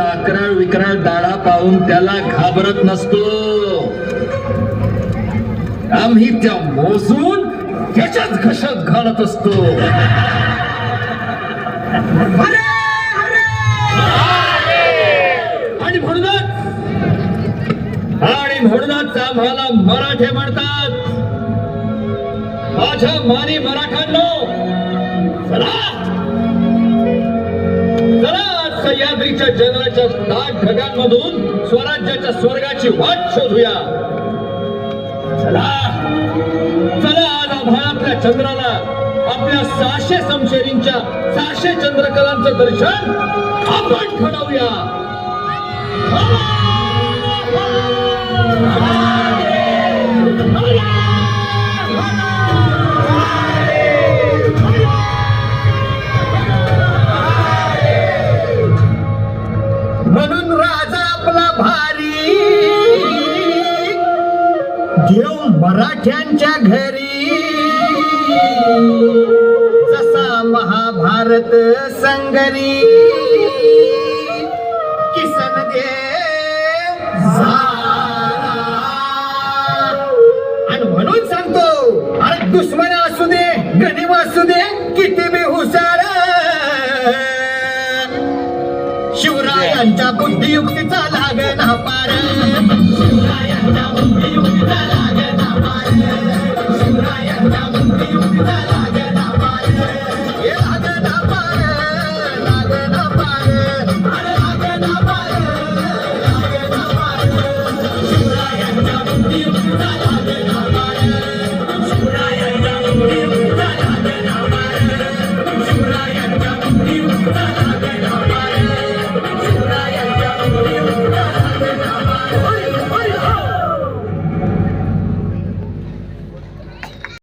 अकराळ विकराळ दाडा पाहून त्याला घाबरत नसतो. आम्ही त्या मोजून त्याच्याच घशात घालत असतो. आणि म्हणूनच आणि म्हणूनच आम्हाला मराठे म्हणतात. माझ्या मानी मराठ्यांनो स्वराज्याच्या जंगलाच्या दाट ढगांमधून स्वराज्याच्या स्वर्गाची वाट शोधूया. चला. चला आज आभाळातल्या चंद्राला आपल्या सहाशे समशेरींच्या सहाशे चंद्रकलांचं दर्शन आपण घडवूया. म्हणून राजा आपला भारी. देव मराठ्यांच्या घरी. जसा महाभारत संगरी. किसन देव आणि म्हणून सांगतो अरे दुश्मन असू दे गणिम असू दे किती शिवरायांच्या बुद्धियुक्तीचा